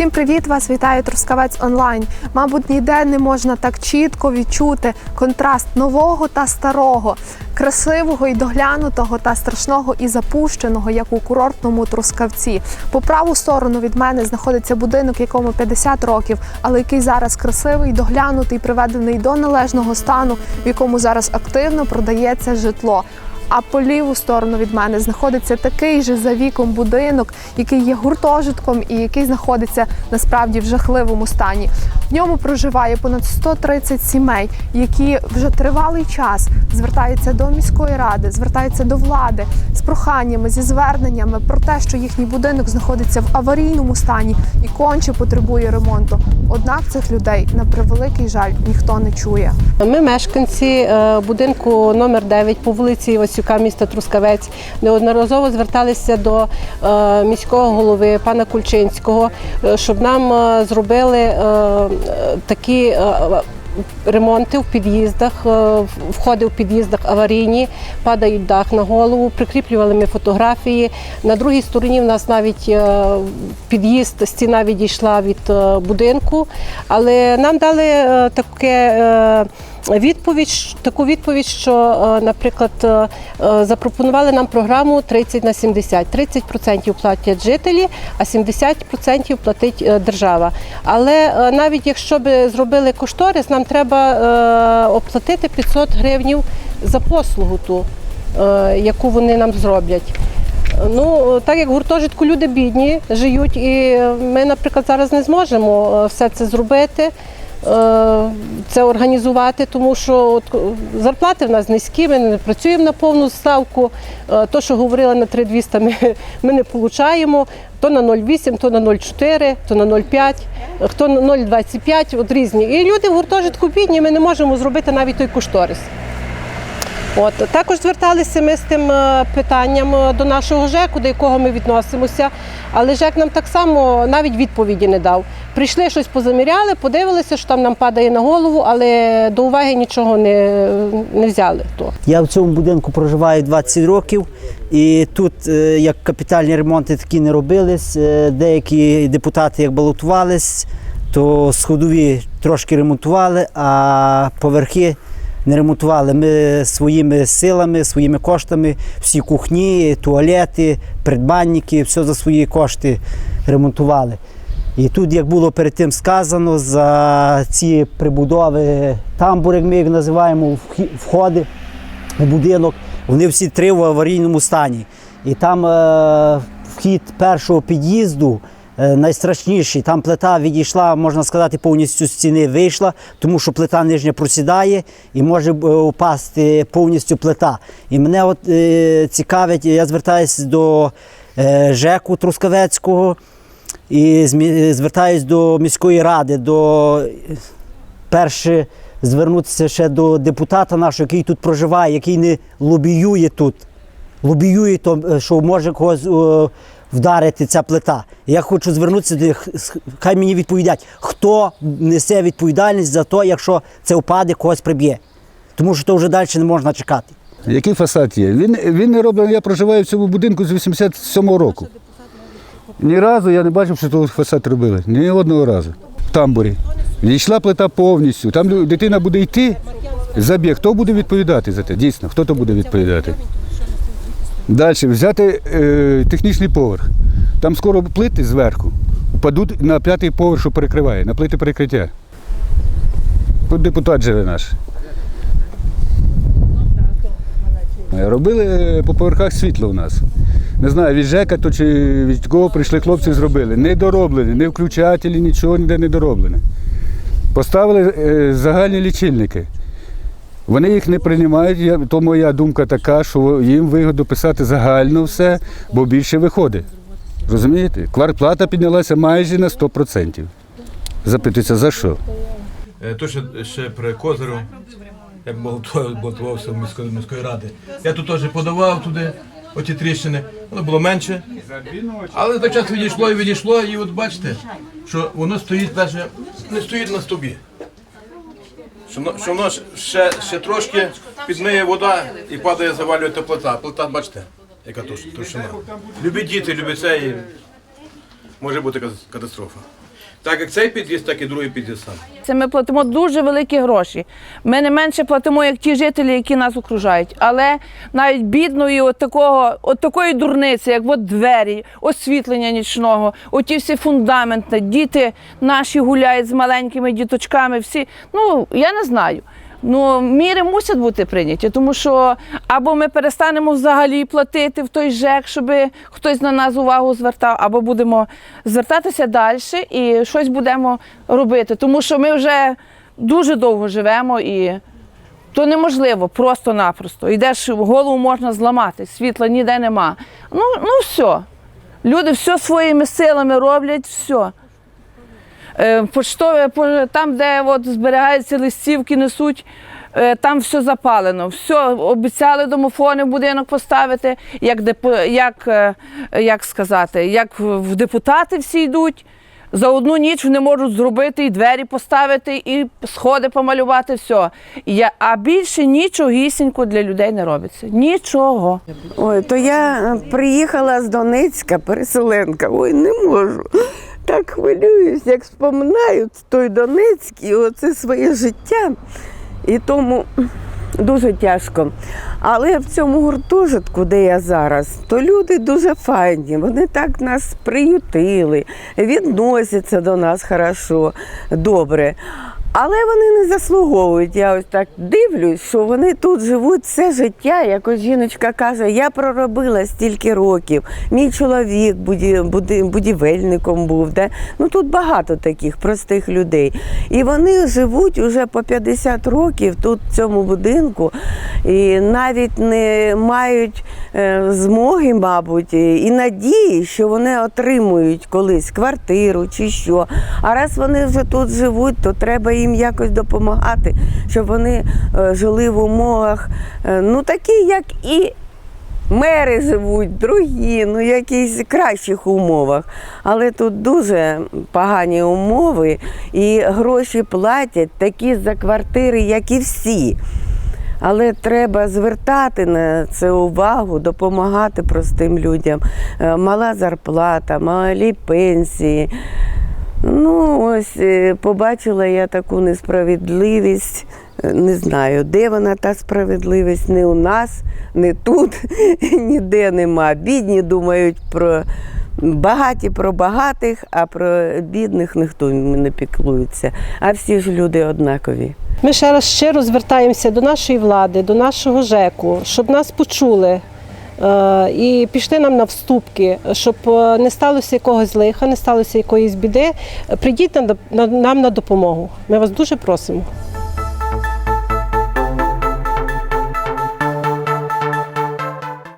Всім привіт! Вас вітає Трускавець онлайн. Мабуть, ніде не можна так чітко відчути контраст нового та старого, красивого і доглянутого та страшного і запущеного, як у курортному Трускавці. По праву сторону від мене знаходиться будинок, якому 50 років, але який зараз красивий, доглянутий, приведений до належного стану, в якому зараз активно продається житло. А по ліву сторону від мене знаходиться такий же за віком будинок, який є гуртожитком і який знаходиться насправді в жахливому стані. В ньому проживає понад 130 сімей, які вже тривалий час звертаються до міської ради, звертаються до влади з проханнями, зі зверненнями про те, що їхній будинок знаходиться в аварійному стані і конче потребує ремонту. Однак цих людей на превеликий жаль ніхто не чує. Ми мешканці е, будинку номер 9 по вулиці Васюка, міста Трускавець, неодноразово зверталися до е, міського голови пана Кульчинського, е, щоб нам зробили такі. е, Ремонти в під'їздах, е, входи в під'їздах аварійні, падають дах на голову, прикріплювали ми фотографії. На другій стороні в нас навіть е, під'їзд, стіна відійшла від е, будинку, але нам дали е, таке. Відповідь таку відповідь, що, е, наприклад, е, е, запропонували нам програму 30 на 70. 30% платять жителі, а 70% платить держава. Але навіть якщо б зробили кошторис, нам треба оплатити 500 гривнів за послугу ту, яку вони нам зроблять. Ну, так як в гуртожитку люди бідні живуть, і ми, наприклад, зараз не зможемо все це зробити, це організувати, тому що е, зарплати в нас низькі, ми не працюємо на повну ставку. Е, То, що говорили на 3200, ми, ми не отримуємо. То на 0,8, то на 0,4, то на 0,5, хто на 0,25, от різні. І люди в гуртожитку бідні, ми не можемо зробити навіть той кошторис. От також зверталися ми з тим е, питанням е, до нашого ЖЕКу, до якого ми відносимося. Але ЖЕК нам так само навіть відповіді не дав. Прийшли щось позаміряли, подивилися, що там нам падає на голову, але до уваги нічого не, не взяли. То. Я в цьому будинку проживаю 20 років, і тут е, як капітальні ремонти такі не робились. Е, Деякі депутати як балотувались, то сходові трошки ремонтували, а поверхи не ремонтували. Ми своїми силами, своїми коштами, всі кухні, туалети, придбанники, все за свої кошти ремонтували. І тут, як було перед тим сказано, за ці прибудови тамбур, як ми їх називаємо, входи у будинок, вони всі три в аварійному стані. І там е, вхід першого під'їзду е, найстрашніший. Там плита відійшла, можна сказати, повністю з стіни вийшла, тому що плита нижня просідає і може е, упасти повністю плита. І мене от е, цікавить, я звертаюся до е, ЖЕКу Трускавецького і звертаюсь до міської ради, до перше звернутися ще до депутата нашого, який тут проживає, який не лобіює тут. Лобіює, то, е, що може когось е, вдарити ця плита. Я хочу звернутися до хай мені відповідять, хто несе відповідальність за те, якщо це впаде, когось приб'є. Тому що то вже далі не можна чекати. Який фасад є? Він, він не роблений, я проживаю в цьому будинку з 87-го року. Ні разу я не бачив, що тут фасад робили. Ні одного разу. В тамбурі. Війшла плита повністю. Там дитина буде йти, забіг. Хто буде відповідати за це? Дійсно, хто то буде відповідати? Далі взяти е, технічний поверх. Там скоро плити зверху впадуть на п'ятий поверх, що перекриває, на плити перекриття. Тут депутат живе наш. Робили е, по поверхах світло у нас. Не знаю, від ЖЕКа то чи від кого прийшли хлопці, зробили. Не дороблені, не включателі, нічого ніде не дороблене. Поставили е, загальні лічильники. Вони їх не приймають, то моя думка така, що їм вигодно писати загально все, бо більше виходить. Розумієте? Квартплата піднялася майже на 100%. Запитується, за що? Е, То ще, ще при Козиру, як балоту- балотувався в міської, міської ради. Я тут теж подавав туди, оті тріщини, воно було менше. Але так час відійшло і відійшло, і от бачите, що воно стоїть навіть не стоїть на стовбі. Що що воно ще, ще трошки підмиє вода і падає, завалює та плита. Плита, бачите, яка туш- товщина. Любі діти, любі це і може бути катастрофа. Так як цей під'їзд, так і другий під'їзд сам. Це ми платимо дуже великі гроші. Ми не менше платимо, як ті жителі, які нас окружають. Але навіть бідної, от такого, от такої дурниці, як от двері, освітлення нічного, оті всі фундаменти, діти наші гуляють з маленькими діточками. Всі, ну я не знаю. Ну, міри мусять бути прийняті, тому що або ми перестанемо взагалі платити в той ЖЕК, щоб хтось на нас увагу звертав, або будемо звертатися далі і щось будемо робити. Тому що ми вже дуже довго живемо і то неможливо просто-напросто. Йдеш, голову можна зламати, світла ніде нема. Ну, ну все. Люди все своїми силами роблять, все. Е, Поштове, там, де от зберігаються листівки, несуть, е, там все запалено. Все, обіцяли домофони в будинок поставити, як, як, е, як сказати, як в депутати всі йдуть. За одну ніч вони можуть зробити і двері поставити, і сходи помалювати, все. Я, а більше нічогісінько для людей не робиться. Нічого. Ой, то я приїхала з Донецька, переселенка. Ой, не можу. Так хвилююсь, як споминаю той Донецьк і оце своє життя. І тому дуже тяжко. Але в цьому гуртожитку, де я зараз, то люди дуже файні. Вони так нас приютили, відносяться до нас хорошо, добре. Але вони не заслуговують. Я ось так дивлюсь, що вони тут живуть все життя. Як ось жіночка каже, я проробила стільки років. Мій чоловік буді, буді, будівельником був. Да? Ну тут багато таких простих людей. І вони живуть уже по 50 років тут в цьому будинку, і навіть не мають е, змоги, мабуть, і надії, що вони отримують колись квартиру чи що. А раз вони вже тут живуть, то треба їм якось допомагати, щоб вони е, жили в умовах, е, ну такі, як і мери живуть, другі, ну якісь кращих умовах. Але тут дуже погані умови, і гроші платять такі за квартири, як і всі. Але треба звертати на це увагу, допомагати простим людям. Е, Мала зарплата, малі пенсії. Ну, ось е, побачила я таку несправедливість. Е, Не знаю, де вона та справедливість, не у нас, не тут, ніде нема. Бідні думають про багаті про багатих, а про бідних ніхто не піклується. А всі ж люди однакові. Ми ще раз щиро звертаємося до нашої влади, до нашого ЖЕКу, щоб нас почули. Е, І пішли нам на вступки, щоб е, не сталося якогось лиха, не сталося якоїсь біди. Прийдіть на- нам на допомогу. Ми вас дуже просимо.